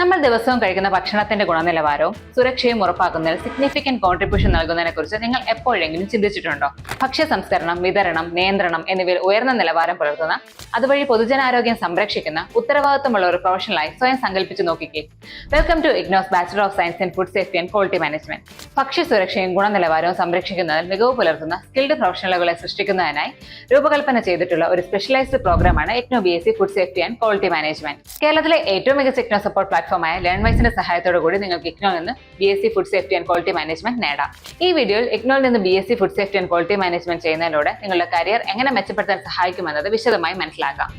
നമ്മൾ ദിവസവും കഴിക്കുന്ന ഭക്ഷണത്തിന്റെ ഗുണനിലവാരവും സുരക്ഷയും ഉറപ്പാക്കുന്നതിൽ സിഗ്നിഫിക്കന്റ് കോൺട്രിബ്യൂഷൻ നൽകുന്നതിനെ കുറിച്ച് നിങ്ങൾ എപ്പോഴെങ്കിലും ചിന്തിച്ചിട്ടുണ്ടോ? ഭക്ഷ്യ സംസ്കരണം വിതരണം നിയന്ത്രണം എന്നിവയിൽ ഉയർന്ന നിലവാരം പുലർത്തുന്ന അതുവഴി പൊതുജനാരോഗ്യം സംരക്ഷിക്കുന്ന ഉത്തരവാദിത്തമുള്ള ഒരു പ്രൊഫഷണലായി സ്വയം സങ്കല്പിച്ചു നോക്കിക്കേ. Welcome to IGNOU's bachelor of science in food safety and quality management ഭക്ഷ്യ സുരക്ഷയും ഗുണനിലവാരവും സംരക്ഷിക്കുന്നതിൽ മികവ് പുലർത്തുന്ന സ്കിൽഡ് പ്രൊഫഷണലുകളെ സൃഷ്ടിക്കുന്നതിനായി രൂപകൽപ്പന ചെയ്തിട്ടുള്ള ഒരു സ്പെഷ്യലൈസ്ഡ് പ്രോഗ്രാമാണ് IGNOU B S C food safety and quality management കേരളത്തിലെ ഏറ്റവും മികച്ച ഇഗ്നോ സപ്പോർട്ട് പ്ലാറ്റ്ഫോമായ ലേൺ വൈസിന്റെ സഹായത്തോടു കൂടി നിങ്ങൾക്ക് ഇഗ്നോയിൽ നിന്ന് B S C food safety and quality management നേടാം. ഈ വീഡിയോയിൽ ഇഗ്നോയിൽ നിന്ന് B S C food safety and quality management ചെയ്യുന്നതിലൂടെ നിങ്ങളുടെ കരിയർ എങ്ങനെ മെച്ചപ്പെടുത്താൻ സഹായിക്കുമെന്നത് വിശദമായി മനസ്സിലാക്കാം.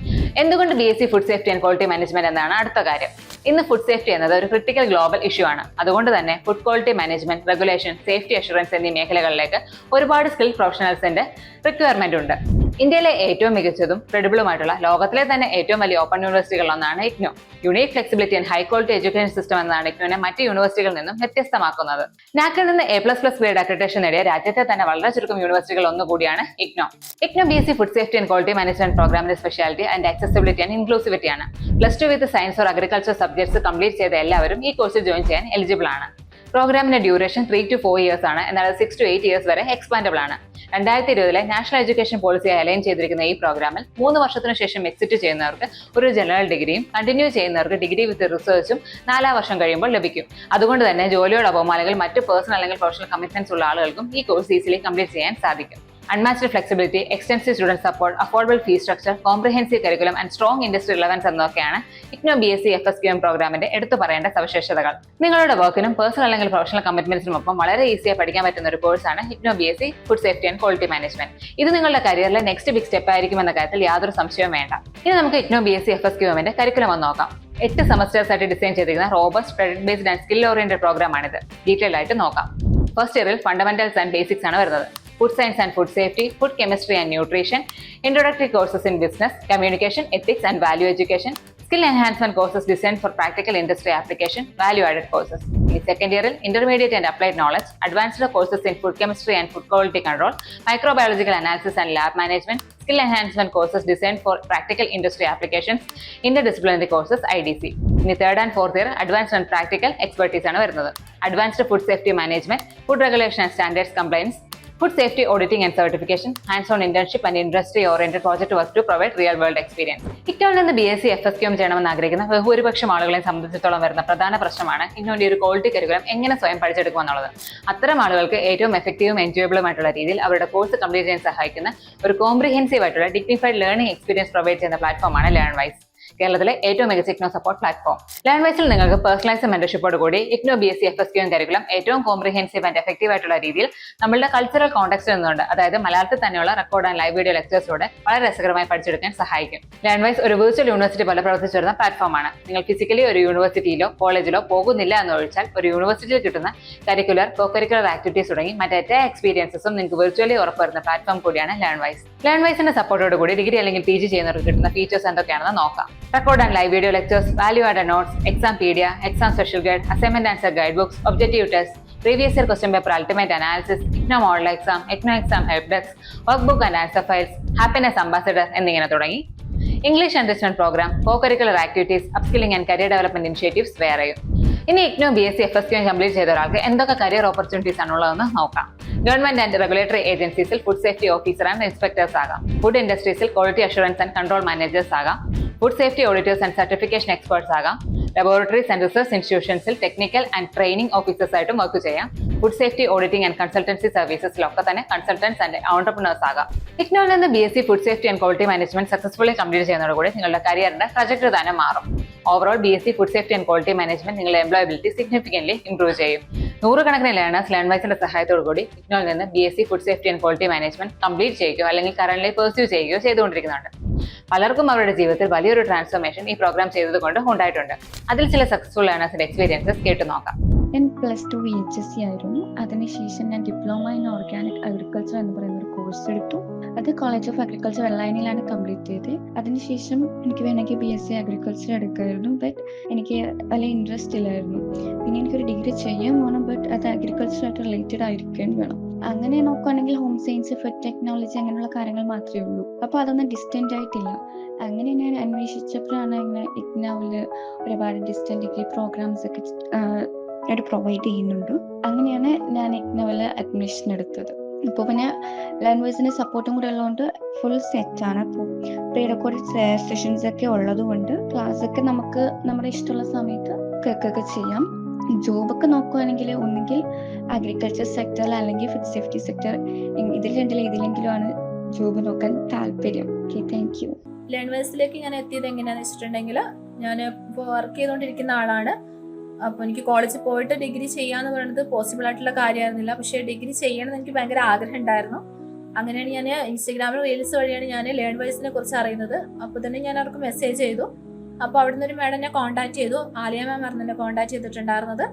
എന്തുകൊണ്ട് B S C food safety and quality management എന്നാണ് അടുത്ത കാര്യം. ഇന്ന് ഫുഡ് സേഫ്റ്റി എന്നത് ഒരു ക്രിട്ടിക്കൽ ഗ്ലോബൽ ഇഷ്യൂ ആണ്. അതുകൊണ്ട് തന്നെ food quality management regulation safety assurance എന്നീ മേഖലകളിലേക്ക് ഒരുപാട് സ്കിൽ പ്രൊഫഷണൽസിന്റെ റിക്വയർമെന്റ് ഉണ്ട്. ഇന്ത്യയിലെ ഏറ്റവും മികച്ചതും ക്രെഡിബിളുമായിട്ടുള്ള ലോകത്തിലെ തന്നെ ഏറ്റവും വലിയ open യൂണിവേഴ്സിറ്റികളൊന്നാണ് IGNOU. Unique flexibility and high quality education system എന്നാണ് ഇഗ്നോനെ മറ്റ് യൂണിവേഴ്സിറ്റികളിൽ നിന്നും വ്യത്യസ്തമാക്കുന്നത്. നാക്കിൽ നിന്ന് A plus plus grade accreditation നേടിയ രാജ്യത്തെ തന്നെ വളരെ ചുരുക്കം യൂണിവേഴ്സിറ്റികൾ ഒന്നുകൂടിയാണ് IGNOU. IGNOU B C food safety and quality management പ്രോഗ്രാമിന്റെ speciality and accessibility and inclusivity ആണ്. Plus two with science or agriculture subjects complete ചെയ്ത എല്ലാവരും ഈ കോഴ്സിൽ ജോയിൻ ചെയ്യാൻ എലിജിബിൾ ആണ്. പ്രോഗ്രാമിന്റെ duration three to four years ആണ്. എന്നാൽ സിക്സ് ടു എയ്റ്റ് ഇയേഴ്സ് വരെ എക്സ്പാൻഡബിൾ ആണ്. രണ്ടായിരത്തി ഇരുപതിലെ നാഷണൽ എഡ്യൂക്കേഷൻ പോളിസി അലൈൻ ചെയ്തിരിക്കുന്ന ഈ പ്രോഗ്രാമിൽ മൂന്ന് വർഷത്തിനു ശേഷം എക്സിറ്റ് ചെയ്യുന്നവർക്ക് ഒരു ജനറൽ ഡിഗ്രിയും കണ്ടിന്യൂ ചെയ്യുന്നവർക്ക് ഡിഗ്രി വിത്ത് റിസർച്ചും നാലാം വർഷം കഴിയുമ്പോൾ ലഭിക്കും. അതുകൊണ്ട് തന്നെ ജോലിയോടൊപ്പം അല്ലെങ്കിൽ മറ്റ് പേഴ്സണൽ അല്ലെങ്കിൽ പ്രൊഫഷണൽ കമ്മിറ്റ്മെന്റ്സ് ഉള്ള ആളുകൾക്കും ഈ കോഴ്സ് ഈസിലി കംപ്ലീറ്റ് ചെയ്യാൻ സാധിക്കും. Unmatched flexibility extensive student support affordable fee structure comprehensive curriculum and strong industry relevance എന്നൊക്കെയാണ് IGNOU B S C F S Q M പ്രോഗ്രാമിന്റെ എടുത്തു പറയേണ്ട സവിശേഷതകൾ. നിങ്ങളുടെ വർക്കിനും പേഴ്സണൽ അല്ലെങ്കിൽ പ്രൊഫഷണൽ കമ്മിറ്റ്മെന്റ്സിനും ഒപ്പം വളരെ ഈസിയായി പഠിക്കാൻ പറ്റുന്ന ഒരു കോഴ്സാണ് IGNOU B S C food safety and quality management ഇത് നിങ്ങളുടെ കരിയറിലെ നെക്സ്റ്റ് ബിഗ് സ്റ്റെപ്പ് ആയിരിക്കും എന്ന കാര്യത്തിൽ യാതൊരു സംശയവും വേണ്ട. ഇനി നമുക്ക് IGNOU B S C F S Q എമ്മിന്റെ കരിക്കുലം ഒന്ന് നോക്കാം. എട്ട് സെമസ്റ്റേഴ്സ് ആയിട്ട് ഡിസൈൻ ചെയ്തിരിക്കുന്ന robust credit based and skill oriented programme ആണിത്. ഡീറ്റെയിൽ ആയിട്ട് നോക്കാം. ഫസ്റ്റ് ഇയറിൽ ഫണ്ടമെന്റൽസ് ആൻഡ് ബേസിക്സ് ആണ് വരുന്നത്. Food science and food safety, food chemistry and nutrition, introductory courses in business, communication, ethics and value education, skill enhancement courses designed for practical industry application, value added courses. In the second year, intermediate and applied knowledge, advanced courses in food chemistry and food quality control, microbiological analysis and lab management, skill enhancement courses designed for practical industry applications, interdisciplinary courses, IDC. In the third and fourth year, advanced and practical expertise ആണ് വരുന്നത് advanced food safety management food regulation and standards compliance Food safety auditing and certification, hands-on internship and industry-oriented project work to provide real-world experience. ഇഗ്നോയിൽ നിന്ന് B S C F S ക്യൂം ചെയ്യണമെന്ന് ആഗ്രഹിക്കുന്ന ബഹുഭൂരിപക്ഷം ആളുകളെ സംബന്ധിച്ചിടത്തോളം വരുന്ന പ്രധാന പ്രശ്നമാണ് ഇഗ്നോന്റെ ഒരു ക്വാളിറ്റി കരിക്കുലം എങ്ങനെ സ്വയം പഠിച്ചെടുക്കുക എന്നുള്ളത് അത്തരം ആളുകൾക്ക് ഏറ്റവും എഫക്റ്റീവും എൻജോയബിളുമായിട്ടുള്ള രീതിയിൽ അവരുടെ കോഴ്സ് കംപ്ലീറ്റ് ചെയ്യാൻ സഹായിക്കുന്ന ഒരു കോംപ്രിഹെൻസീവ് ആയിട്ടുള്ള ഡിഗ്നിഫൈഡ് ലേണിംഗ് എക്സ്പീരിയൻസ് പ്രൊവൈഡ് ചെയ്യുന്ന പ്ലാറ്റ്ഫോമാണ് ലേൺ വൈസ് കേരളത്തിലെ ഏറ്റവും മികച്ച ഇഗ്നോ സപ്പോർട്ട് പ്ലാറ്റ്ഫോം ലാംഗ്വേജിൽ നിങ്ങൾക്ക് പേഴ്സണലൈസ് മെന്റർഷിപ്പോട് കൂടി IGNOU B S C F S Q curriculum ഏറ്റവും കോംപ്രിഹെൻസീവ് ആൻഡ് എഫക്റ്റീവ് ആയിട്ടുള്ള രീതിയിൽ നമ്മളുടെ കൾച്ചറൽ കോൺടാക്സ്റ്റ് നിന്നുകൊണ്ട് അതായത് മലയാളത്തിൽ തന്നെയുള്ള റെക്കോർഡ് ആൻഡ് ലൈവ് വീഡിയോ ലെക്ചേഴ്സിലൂടെ വളരെ രസകരമായി പഠിച്ചെടുക്കാൻ സഹായിക്കും. ലാംഗ്വേജ് ഒരു വിർച്വൽ യൂണിവേഴ്സിറ്റി പോലെ പ്രവർത്തിച്ചു വരുന്ന പ്ലാറ്റ്ഫോമാണ് നിങ്ങൾ ഫിസിക്കലി ഒരു യൂണിവേഴ്സിറ്റിയിലോ കോളേജിലോ പോകുന്നില്ല എന്ന് ഒഴിച്ചാൽ ഒരു യൂണിവേഴ്സിറ്റിയിൽ കിട്ടുന്ന കരിക്കുലർ കോ കരിക്കുലർ ആക്ടിവിറ്റീസ് തുടങ്ങി മറ്റേ എക്സ്പീരിയൻസും നിങ്ങൾക്ക് വിർച്വലി ഉറപ്പുവരുന്ന പ്ലാറ്റ്ഫോം കൂടിയാണ് ലേൺ വൈസ് ലേൺ വൈസിന്റെ സപ്പോർട്ടോട് കൂടി ഡിഗ്രി അല്ലെങ്കിൽ പി ജി ചെയ്യുന്നവർക്ക് കിട്ടുന്ന ഫീച്ചേഴ്സ് എന്തൊക്കെയാണെന്ന് നോക്കാം. Record and live video lectures value add notes Exampedia exam special guide assignment answer guide books objective test previous year question paper ultimate analysis IGNOU model exam IGNOU exam help desk workbook and answer files happiness ambassador എന്നിങ്ങനെ തുടങ്ങി. English understand programme co curricular activities upskilling and career development initiatives വേറെയും. ഇനി IGNOU B S C F S Q complete ചെയ്ത ഒരാൾക്ക് എന്തൊക്കെ career opportunities ആണുള്ളതെന്ന് നോക്കാം. Government and regulatory ഏജൻസീസിൽ food safety officer and inspectors ആകാം. Food ഇൻഡസ്ട്രീസിൽ quality assurance and control managers ആകാം. Food safety auditors and certification experts ആകാം. ലബോറട്ടറീസ് ആൻഡ് റിസർച്ച് ഇൻസ്റ്റിറ്റ്യൂഷൻസിൽ technical and training officers ആയിട്ടും വർക്ക് ചെയ്യാം. Food safety auditing and consultancy സർവീസസിലൊക്കെ തന്നെ consultants and entrepreneurs ആകാം. ഇഗ്നോയിൽ നിന്ന് B S C food safety and quality management successfully complete ചെയ്യുന്നതോടുകൂടി നിങ്ങളുടെ കരിയറിന്റെ ട്രജക്ടറി തന്നെ മാറും. Overall B S C food safety and quality management നിങ്ങളുടെ എംപ്ലോയബിലിറ്റി സിഗ്നിഫിക്കൻലി ഇംപ്രൂവ് ചെയ്യും. നൂറുകണക്കിന് ലേണേഴ്സ് ലേൺവൈസിന്റെ സഹായത്തോടു കൂടി ഇഗ്നോയിൽ നിന്ന് B S C food safety and quality management complete ചെയ്യുകയോ അല്ലെങ്കിൽ കറന്റ് പെർസ്യൂ ചെയ്യുകയോ ചെയ്തുകൊണ്ടിരിക്കുന്നുണ്ട്. പലർക്കും അവരുടെ ജീവിതത്തിൽ വലിയൊരു ട്രാൻസ്ഫോർമേഷൻ ഈ പ്രോഗ്രാം ചെയ്തതുകൊണ്ട് ഉണ്ടായിട്ടുണ്ട്. അതിൽ ചില സക്സസ്ഫുൾ ലേണേഴ്സിന്റെ എക്സ്പീരിയൻസസ് കേട്ടു നോക്കാം. ഞാൻ plus two V H S C ആയിരുന്നു അതിനുശേഷം ഞാൻ ഡിപ്ലോമ ഇൻ ഓർഗാനിക് അഗ്രികൾച്ചർ എന്ന് പറയുന്ന ഒരു കോഴ്സ് എടുത്തു. അത് കോളേജ് ഓഫ് അഗ്രികൾച്ചർ വെള്ളായണിയിലാണ് കംപ്ലീറ്റ് ചെയ്തത്. അതിനുശേഷം എനിക്ക് വേണമെങ്കിൽ ബി എസ് സി അഗ്രികൾച്ചർ എടുക്കായിരുന്നു ബട്ട് എനിക്ക് വലിയ ഇൻട്രസ്റ്റ് ഇല്ലായിരുന്നു. പിന്നെ എനിക്കൊരു ഡിഗ്രി ചെയ്യാൻ പോകണം ബട്ട് അത് അഗ്രികൾച്ചറായിട്ട് റിലേറ്റഡ് ആയിരിക്കുകയും വേണം അങ്ങനെ നോക്കുകയാണെങ്കിൽ ഹോം സയൻസ് ഫുഡ് ടെക്നോളജി അങ്ങനെയുള്ള കാര്യങ്ങൾ മാത്രമേ ഉള്ളൂ. അപ്പോൾ അതൊന്നും ഡിസ്റ്റന്റ് ആയിട്ടില്ല. അങ്ങനെ ഞാൻ അന്വേഷിച്ചപ്പോഴാണ് ഇങ്ങനെ ഇഗ്നോവിൽ ഒരുപാട് ഡിസ്റ്റന്റ് ഡിഗ്രി പ്രോഗ്രാംസ് ഒക്കെ പ്രൊവൈഡ് ചെയ്യുന്നുണ്ട്. അങ്ങനെയാണ് ഞാൻ ഇഗ്നോവിൽ അഡ്മിഷൻ എടുത്തത്. ഇപ്പോൾ പിന്നെ ലാംഗ്വേജിന് സപ്പോർട്ടും കൂടെ ഉള്ളതുകൊണ്ട് ഫുൾ സെറ്റാണ് അപ്പോൾ പ്രീ റെക്കോർഡ് സെഷൻസ് ഒക്കെ ഉള്ളതുകൊണ്ട് ക്ലാസ് ഒക്കെ നമുക്ക് നമ്മുടെ ഇഷ്ടമുള്ള സമയത്ത് കേൾക്കുകയൊക്കെ ചെയ്യാം. ജോബ് ഒക്കെ നോക്കുകയാണെങ്കിൽ ഒന്നുകിൽ അഗ്രികൾച്ചർ സെക്ടറിൽ അല്ലെങ്കിൽ ഫുഡ് സേഫ്റ്റി സെക്ടർ ഇതിൽ രണ്ടിൽ ഏതിലെങ്കിലും ആണ് ജോബ് നോക്കാൻ താല്പര്യം. ഓക്കെ താങ്ക് യു ലേണേഴ്സിലേക്ക് ഞാൻ എത്തിയത് എങ്ങനെയാണെന്ന് വെച്ചിട്ടുണ്ടെങ്കിൽ ഞാൻ ഇപ്പോൾ വർക്ക് ചെയ്തുകൊണ്ടിരിക്കുന്ന ആളാണ്. അപ്പോൾ എനിക്ക് കോളേജിൽ പോയിട്ട് ഡിഗ്രി ചെയ്യാന്ന് പറയുന്നത് പോസിബിൾ ആയിട്ടുള്ള കാര്യമായിരുന്നില്ല. പക്ഷേ ഡിഗ്രി ചെയ്യണമെന്ന് എനിക്ക് ഭയങ്കര ആഗ്രഹം ഉണ്ടായിരുന്നു. അങ്ങനെയാണ് ഞാൻ ഇൻസ്റ്റാഗ്രാമിൽ റീൽസ് വഴിയാണ് ഞാൻ ലേൺ വൈസിനെ കുറിച്ച് അറിയുന്നത്. അപ്പോൾ തന്നെ ഞാൻ അവർക്ക് മെസ്സേജ് ചെയ്തു. അപ്പോൾ നിന്ന് ഒരു മാഡം എന്നെ കോൺടാക്ട് ചെയ്തു. ആലിയ മാം ആയിരുന്നു എന്നെ കോൺടാക്ട് ചെയ്തിട്ടുണ്ടായിരുന്നത്.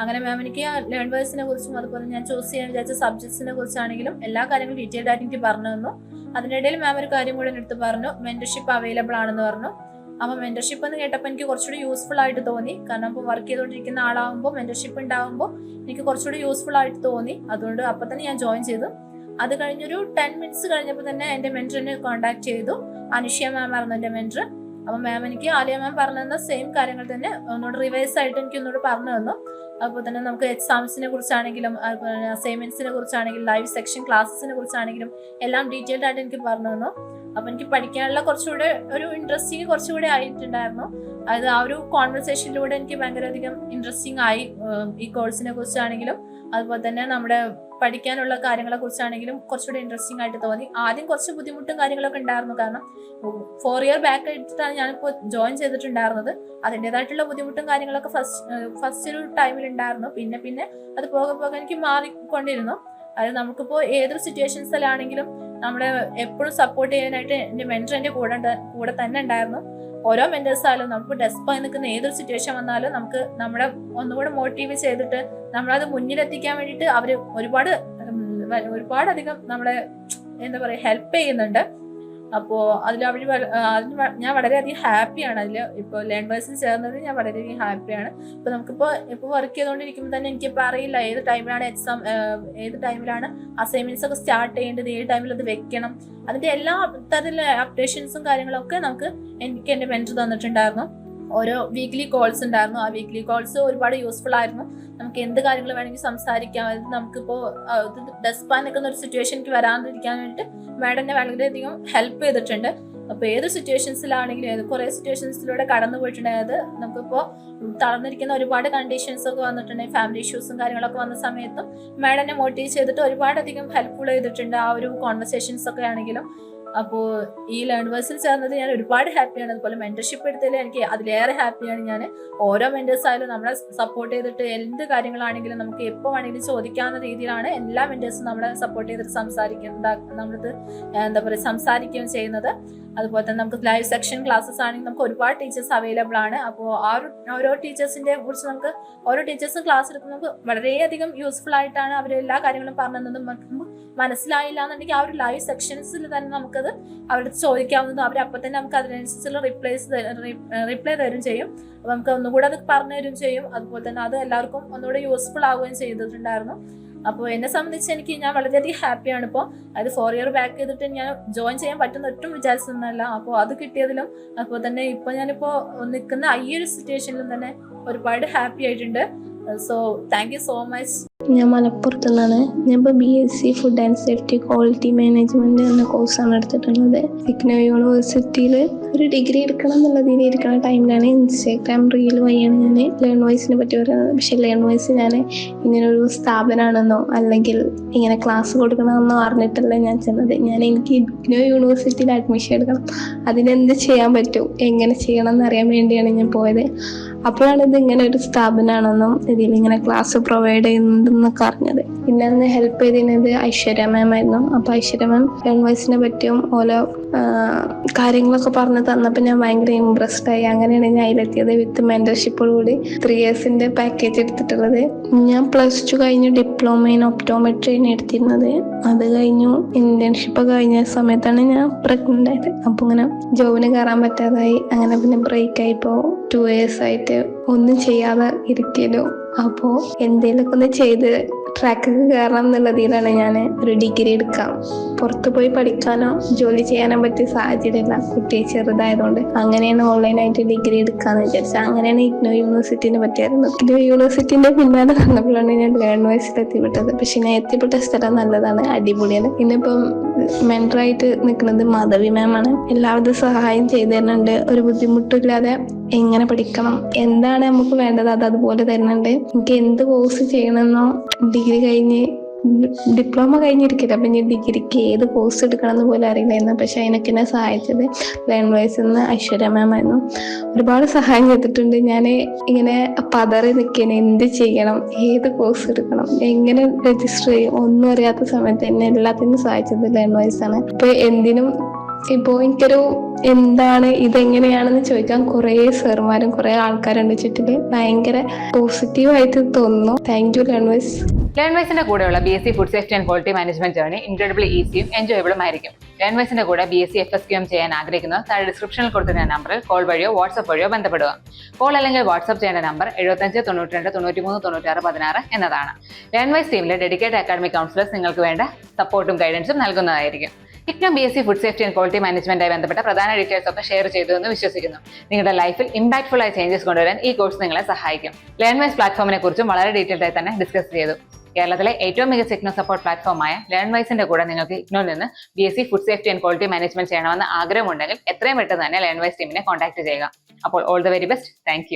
അങ്ങനെ മാം എനിക്ക് ലേൺ വൈസിനെ കുറിച്ചും അതുപോലെ ഞാൻ ചൂസ് ചെയ്യാൻ വിചാരിച്ച സബ്ജക്ട്സിനെ കുറിച്ചാണെങ്കിലും എല്ലാ കാര്യങ്ങളും ഡീറ്റെയിൽഡ് ആയിട്ട് എനിക്ക് പറഞ്ഞു തന്നു. അതിനിടയിൽ മാം ഒരു കാര്യം കൂടെ എന്റെ പറഞ്ഞു. മെന്റർഷിപ്പ് അവൈലബിൾ ആണെന്ന് പറഞ്ഞു. അപ്പോൾ മെന്റർഷിപ്പ് എന്ന് കേട്ടപ്പോൾ എനിക്ക് കുറച്ചുകൂടി യൂസ്ഫുൾ ആയിട്ട് തോന്നി. കാരണം ഇപ്പോൾ വർക്ക് ചെയ്തുകൊണ്ടിരിക്കുന്ന ആളാകുമ്പോൾ മെന്റർഷിപ്പ് ഉണ്ടാകുമ്പോൾ എനിക്ക് കുറച്ചുകൂടി യൂസ്ഫുൾ ആയിട്ട് തോന്നി. അതുകൊണ്ട് അപ്പൊ തന്നെ ഞാൻ ജോയിൻ ചെയ്തു. അത് കഴിഞ്ഞൊരു ടെൻ മിനിറ്റ്സ് കഴിഞ്ഞപ്പോൾ തന്നെ എന്റെ മെന്ററിനെ കോൺടാക്ട് ചെയ്തു. അനുഷ്യ മാം ആയിരുന്നു എന്റെ മെന്റർ അപ്പോൾ മാം എനിക്ക് ആലിയ മാം പറഞ്ഞു തന്ന സെയിം കാര്യങ്ങൾ തന്നെ. ഒന്നുകൂടെ റിവൈസ് ആയിട്ട് എനിക്ക് ഒന്നുകൂടെ പറഞ്ഞു തന്നു. അപ്പോൾ തന്നെ നമുക്ക് എക്സാംസിനെ കുറിച്ചാണെങ്കിലും അസൈൻമെന്റ്സിനെ കുറിച്ചാണെങ്കിലും ലൈവ് സെക്ഷൻ ക്ലാസ്സസിനെ കുറിച്ചാണെങ്കിലും എല്ലാം ഡീറ്റെയിൽഡ് ആയിട്ട് എനിക്ക് പറഞ്ഞു തന്നു. അപ്പോൾ എനിക്ക് പഠിക്കാനുള്ള കുറച്ചുകൂടെ ഒരു ഇൻട്രസ്റ്റിങ് കുറച്ചുകൂടെ ആയിട്ടുണ്ടായിരുന്നു. അതായത് ആ ഒരു കോൺവെർസേഷനിലൂടെ എനിക്ക് ഭയങ്കരധികം ഇൻട്രസ്റ്റിംഗ് ആയി ഈ കോഴ്സിനെ കുറിച്ചാണെങ്കിലും അതുപോലെ തന്നെ നമ്മുടെ പഠിക്കാനുള്ള കാര്യങ്ങളെ കുറിച്ചാണെങ്കിലും കുറച്ചുകൂടി ഇൻട്രസ്റ്റിംഗ് ആയിട്ട് തോന്നി. ആദ്യം കുറച്ച് ബുദ്ധിമുട്ടും കാര്യങ്ങളൊക്കെ ഉണ്ടായിരുന്നു. കാരണം ഫോർ ഇയർ ബാക്ക് എടുത്തിട്ടാണ് ഞാനിപ്പോൾ ജോയിൻ ചെയ്തിട്ടുണ്ടായിരുന്നത്. അതിന്റെതായിട്ടുള്ള ബുദ്ധിമുട്ടും കാര്യങ്ങളൊക്കെ ഫസ്റ്റ് ഫസ്റ്റ് ഒരു ടൈമിൽ ഉണ്ടായിരുന്നു. പിന്നെ പിന്നെ അത് പോകെ പോകെ എനിക്ക് മാറിക്കൊണ്ടിരുന്നു. അതായത് നമുക്കിപ്പോൾ ഏതൊരു സിറ്റുവേഷൻസിലാണെങ്കിലും നമ്മളെ എപ്പോഴും സപ്പോർട്ട് ചെയ്യാനായിട്ട് എന്റെ മെന്റർ എന്റെ കൂടെ കൂടെ തന്നെ ഉണ്ടായിരുന്നു. ഓരോ മെന്റേഴ്സായാലും നമുക്ക് ഡെസ്പായി നിൽക്കുന്ന ഏതൊരു സിറ്റുവേഷൻ വന്നാലും നമുക്ക് നമ്മളെ ഒന്നുകൂടെ മോട്ടീവ് ചെയ്തിട്ട് നമ്മളത് മുന്നിലെത്തിക്കാൻ വേണ്ടിയിട്ട് അവർ ഒരുപാട് ഒരുപാടധികം നമ്മളെ എന്താ പറയുക ഹെൽപ്പ് ചെയ്യുന്നുണ്ട്. അപ്പോൾ അതിൽ അവർ അതിന് ഞാൻ വളരെയധികം ഹാപ്പിയാണ് അതിൽ ഇപ്പോൾ ലേൺവേഴ്സിൽ ചേർന്നത് ഞാൻ വളരെയധികം ഹാപ്പിയാണ്. ഇപ്പോൾ നമുക്കിപ്പോൾ ഇപ്പോൾ വർക്ക് ചെയ്തുകൊണ്ടിരിക്കുമ്പോൾ തന്നെ എനിക്കിപ്പോൾ അറിയില്ല ഏത് ടൈമിലാണ് എക്സാം ഏത് ടൈമിലാണ് അസൈൻമെന്റ്സ് ഒക്കെ സ്റ്റാർട്ട് ചെയ്യേണ്ടത് ഏത് ടൈമിൽ അത് വെക്കണം. അതിന്റെ എല്ലാ തരത്തിലുള്ള അപ്ഡേഷൻസും കാര്യങ്ങളൊക്കെ നമുക്ക് എനിക്ക് എന്റെ മെന്റർ തന്നിട്ടുണ്ടായിരുന്നു. ഓരോ വീക്ക്ലി കോൾസ് ഉണ്ടായിരുന്നു. ആ വീക്ക്ലി കോൾസ് ഒരുപാട് യൂസ്ഫുൾ ആയിരുന്നു. നമുക്ക് എന്ത് കാര്യങ്ങൾ വേണമെങ്കിൽ സംസാരിക്കാം. അതായത് നമുക്കിപ്പോൾ ഡെസ്പാൻ നിൽക്കുന്ന ഒരു സിറ്റുവേഷൻ എനിക്ക് വരാതിരിക്കാൻ വേണ്ടിയിട്ട് മാഡം എന്നെ വളരെയധികം ഹെൽപ്പ് ചെയ്തിട്ടുണ്ട്. അപ്പോൾ ഏത് സിറ്റുവേഷൻസിലാണെങ്കിലും ഏത് കുറേ സിറ്റുവേഷൻസിലൂടെ കടന്നു പോയിട്ടുണ്ടായത് നമുക്കിപ്പോൾ തളർന്നിരിക്കുന്ന ഒരുപാട് കണ്ടീഷൻസ് ഒക്കെ വന്നിട്ടുണ്ടെങ്കിൽ ഫാമിലി ഇഷ്യൂസും കാര്യങ്ങളൊക്കെ വന്ന സമയത്തും മാഡം എന്നെ മോട്ടിവേറ്റ് ചെയ്തിട്ട് ഒരുപാടധികം ഹെൽപ്ഫുൾ ചെയ്തിട്ടുണ്ട് ആ ഒരു കോൺവെർസേഷൻസ് ഒക്കെ ആണെങ്കിലും. അപ്പോൾ ഈ ലേൺ വേഴ്സിൽ ചേർന്നത് ഞാൻ ഒരുപാട് ഹാപ്പിയാണ് അതുപോലെ മെന്റർഷിപ്പ് എടുത്തതിൽ എനിക്ക് അതിലേറെ ഹാപ്പിയാണ് ഞാൻ ഓരോ മെന്റേഴ്സായാലും നമ്മളെ സപ്പോർട്ട് ചെയ്തിട്ട് എന്ത് കാര്യങ്ങളാണെങ്കിലും നമുക്ക് എപ്പോൾ വേണമെങ്കിലും ചോദിക്കാവുന്ന രീതിയിലാണ് എല്ലാ മെന്റേഴ്സും നമ്മളെ സപ്പോർട്ട് ചെയ്തിട്ട് സംസാരിക്കുന്നത് നമ്മളത് എന്താ പറയുക സംസാരിക്കുകയും ചെയ്യുന്നത്. അതുപോലെ തന്നെ നമുക്ക് ലൈവ് സെക്ഷൻ ക്ലാസ്സസ് ആണെങ്കിൽ നമുക്ക് ഒരുപാട് ടീച്ചേഴ്സ് അവൈലബിൾ ആണ്. അപ്പോൾ ആ ഒരു ഓരോ ടീച്ചേഴ്സിന്റെ കുറിച്ച് നമുക്ക് ഓരോ ടീച്ചേഴ്സും ക്ലാസ് എടുക്കുമ്പോൾ നമുക്ക് വളരെയധികം യൂസ്ഫുൾ ആയിട്ടാണ് അവർ എല്ലാ കാര്യങ്ങളും പറഞ്ഞു നമുക്ക് മനസ്സിലായില്ല എന്നുണ്ടെങ്കിൽ ആ ഒരു ലൈവ് സെക്ഷൻസിൽ തന്നെ നമുക്കത് അവരുടെ ചോദിക്കാവുന്നതും അവർ അപ്പം തന്നെ നമുക്ക് അതിനനുസരിച്ചുള്ള റിപ്ലൈസ് റിപ്ലൈ തരും ചെയ്യും. അപ്പോൾ നമുക്ക് ഒന്നുകൂടെ അത് പറഞ്ഞു തരും ചെയ്യും. അതുപോലെ തന്നെ അത് എല്ലാവർക്കും ഒന്നുകൂടെ യൂസ്ഫുൾ ആവുകയും ചെയ്തിട്ടുണ്ടായിരുന്നു. അപ്പോൾ എന്നെ സംബന്ധിച്ച് എനിക്ക് ഞാൻ വളരെയധികം ഹാപ്പിയാണ് ഇപ്പോൾ അത് ഫോർ ഇയർ ബാക്ക് ചെയ്തിട്ട് ഞാൻ ജോയിൻ ചെയ്യാൻ പറ്റുന്ന ഒട്ടും വിചാരിച്ചൊന്നുമല്ല അപ്പോൾ അത് കിട്ടിയതിലും അപ്പോൾ തന്നെ ഇപ്പോൾ ഞാനിപ്പോൾ നിൽക്കുന്ന ഈ ഒരു സിറ്റുവേഷനിലും തന്നെ ഒരുപാട് ഹാപ്പി ആയിട്ടുണ്ട്. So thank you so much ഞാൻ മലപ്പുറത്ത് നിന്നാണ് ഞാൻ ഇപ്പോൾ B S C food and safety quality management എന്ന കോഴ്സാണ് എടുത്തിട്ടുള്ളത്. ഇഗ്നോ യൂണിവേഴ്സിറ്റിയിൽ ഒരു ഡിഗ്രി എടുക്കണം എന്നുള്ള രീതിയിൽ ഇരിക്കുന്ന ടൈമിലാണ് ഇൻസ്റ്റാഗ്രാം റീൽ വഴിയാണ് ഞാൻ ലേൺ വോയിസിനെ പറ്റി പറയുന്നത്. പക്ഷേ ലേൺ വോയിസ് ഞാൻ ഇങ്ങനൊരു സ്ഥാപനമാണെന്നോ അല്ലെങ്കിൽ ഇങ്ങനെ ക്ലാസ് കൊടുക്കണമെന്നോ അറിഞ്ഞിട്ടല്ല ഞാൻ ചെന്നത്. ഞാൻ എനിക്ക് ഇഗ്നോ യൂണിവേഴ്സിറ്റിയിൽ അഡ്മിഷൻ എടുക്കണം. അതിനെന്ത് ചെയ്യാൻ പറ്റും? എങ്ങനെ ചെയ്യണം എന്നറിയാൻ വേണ്ടിയാണ് ഞാൻ പോയത്. അപ്പോഴാണ് ഇത് ഇങ്ങനെ ഒരു സ്ഥാപനമാണെന്നും ഇതിൽ ഇങ്ങനെ ക്ലാസ് പ്രൊവൈഡ് ചെയ്യുന്നുണ്ടെന്നൊക്കെ അറിഞ്ഞത്. പിന്നെ അന്ന് ഹെൽപ്പ് ചെയ്തിരുന്നത് ഐശ്വര്യ മാം ആയിരുന്നു. അപ്പോൾ ഐശ്വര്യ മാം ലേൺവേഴ്സിനെ പറ്റിയും ഓരോ കാര്യങ്ങളൊക്കെ പറഞ്ഞു തന്നപ്പോൾ ഞാൻ ഭയങ്കര ഇമ്പ്രസ്ഡ് ആയി. അങ്ങനെയാണ് ഞാൻ അതിലെത്തിയത് വിത്ത് മെന്റർഷിപ്പോടുകൂടി ത്രീ ഇയേഴ്സിന്റെ പാക്കേജ് എടുത്തിട്ടുള്ളത്. ഞാൻ പ്ലസ് ടു കഴിഞ്ഞു ഡിപ്ലോമ ഇൻ ഒപ്റ്റോമെട്രിയാണ് എടുത്തിരുന്നത്. അത് കഴിഞ്ഞു ഇന്റേൺഷിപ്പ് കഴിഞ്ഞ സമയത്താണ് ഞാൻ പ്രഗ്നന്റ് ആയത്. അപ്പോൾ ഇങ്ങനെ ജോബിന് കയറാൻ പറ്റാതായി. അങ്ങനെ പിന്നെ ബ്രേക്ക് ആയിപ്പോ ടു ഇയേഴ്സ് ആയിട്ട് ഒന്നും ചെയ്യാതെ ഇരിക്കലു അപ്പോൾ എന്തെങ്കിലുമൊക്കെ ഒന്ന് ചെയ്ത് ട്രാക്ക് കയറണം എന്നുള്ളതിലാണ് ഞാൻ ഒരു ഡിഗ്രി എടുക്കാം. പുറത്തു പോയി പഠിക്കാനോ ജോലി ചെയ്യാനോ പറ്റിയ സാഹചര്യമില്ല. കുട്ടി ചെറുതായതുകൊണ്ട് അങ്ങനെയാണ് ഓൺലൈനായിട്ട് ഡിഗ്രി എടുക്കാന്ന് വിചാരിച്ചത്. അങ്ങനെയാണ് ഇഗ്നോ യൂണിവേഴ്സിറ്റിനെ പറ്റിയായിരുന്നു. ഇഗ്നോ യൂണിവേഴ്സിറ്റിന്റെ പിന്നാലെ നടന്നപ്പോഴാണ് ഞാൻ വൈസിൽ എത്തിപ്പെട്ടത് പക്ഷെ ഞാൻ എത്തിപ്പെട്ട സ്ഥലം നല്ലതാണ് അടിപൊളിയാണ്. ഇന്നിപ്പം മെന്ററായിട്ട് നിൽക്കുന്നത് മാധവി മാമാണ് എല്ലാവിധ സഹായം ചെയ്തു തരുന്നുണ്ട്. ഒരു ബുദ്ധിമുട്ടില്ലാതെ എങ്ങനെ പഠിക്കണം? എന്താണ് നമുക്ക് വേണ്ടത്? അത് അതുപോലെ തരുന്നുണ്ട്. എനിക്ക് എന്ത് കോഴ്സ് ചെയ്യണമെന്നോ ഡിഗ്രി കഴിഞ്ഞ് ഡിപ്ലോമ കഴിഞ്ഞിരിക്കില്ല അപ്പം ഞാൻ ഡിഗ്രിക്ക് ഏത് കോഴ്സ് എടുക്കണം എന്ന് പോലും അറിയില്ലായിരുന്നു. പക്ഷെ അതിനൊക്കെ എന്നെ സഹായിച്ചത് ലേൺ വൈസ് നിന്ന് ഐശ്വര്യ മാം ആയിരുന്നു. ഒരുപാട് സഹായം ചെയ്തിട്ടുണ്ട്. ഞാൻ ഇങ്ങനെ പതറി നിൽക്കണം എന്ത് ചെയ്യണം? ഏത് കോഴ്സ് എടുക്കണം? എങ്ങനെ രജിസ്റ്റർ ചെയ്യും? ഒന്നും അറിയാത്ത സമയത്ത് എന്നെ എല്ലാത്തിനും സഹായിച്ചത് ലേൺ വൈസ് ആണ്. അപ്പോൾ എന്തിനും ഇപ്പോൾ എനിക്കൊരു എന്താണ് ഇതെങ്ങനെയാണെന്ന് ചോദിക്കാൻ കുറേ സാറുമാരും കുറേ ആൾക്കാരുണ്ട് ചുറ്റിൽ. ഭയങ്കര പോസിറ്റീവായിട്ട് തോന്നുന്നു. താങ്ക് യു ലേൺവേഴ്സ് ലേൺവേഴ്സിന്റെ കൂടെയുള്ള B S C food safety and quality management journey incredible ഈസിയും എൻജോയബിളും ആയിരിക്കും. ലേൺവേഴ്സിന്റെ കൂടെ B S C F S Q M ചെയ്യാൻ ആഗ്രഹിക്കുന്നവർ താഴെ ഡിസ്ക്രിപ്ഷനിൽ കൊടുത്തിരുന്ന നമ്പറിൽ കോൾ വഴിയോ വാട്സ്ആപ്പ് വഴിയോ ബന്ധപ്പെടുക. കോൾ അല്ലെങ്കിൽ വാട്സ്ആപ്പ് ചെയ്യേണ്ട നമ്പർ എഴുപത്തഞ്ച് തൊണ്ണൂറ്റി രണ്ട് തൊണ്ണൂറ്റി മൂന്ന് തൊണ്ണൂറ്റാറ് പതിനാറ് എന്നതാണ്. ലേൺവേഴ്സ് ടീമിലെ ഡെഡിക്കേറ്റഡ് അക്കാഡമിക് കൗൺസിലേഴ്സ് നിങ്ങൾക്ക് വേണ്ട സപ്പോർട്ടും ഗൈഡൻസും നൽകുന്നതായിരിക്കും. IGNOU B S C food safety and quality മാനേജ്മെന്റുമായി ബന്ധപ്പെട്ട പ്രധാന ഡീറ്റെയിൽസ് ഒക്കെ ഷെയർ ചെയ്തു എന്ന് വിശ്വസിക്കുന്നു. നിങ്ങളുടെ ലൈഫിൽ ഇമ്പാക്ട്ഫുൾ ആയ ചേഞ്ചസ് കൊണ്ടുവരാൻ ഈ കോഴ്സ് നിങ്ങളെ സഹായിക്കും. ലേൺവൈസ് പ്ലാറ്റ്ഫോമിനെ കുറിച്ചും വളരെ ഡീറ്റെയിൽഡ് ആയി തന്നെ ഡിസ്കസ് ചെയ്തു. കേരളത്തിലെ ഏറ്റവും മികച്ച ഇഗ്നോ സപ്പോർട്ട് പ്ലാറ്റ്ഫോമായ ലേൺവൈസിന്റെ കൂടെ നിങ്ങൾക്ക് ഇഗ്നോയിൽ നിന്ന് B S C food safety and quality management ചെയ്യണമെന്ന് ആഗ്രഹമുണ്ടെങ്കിൽ എത്രയും പെട്ടെന്ന് തന്നെ ലേൺവൈസ് ടീമിനെ കോൺടാക്ട് ചെയ്യുക. അപ്പോൾ all the very best thank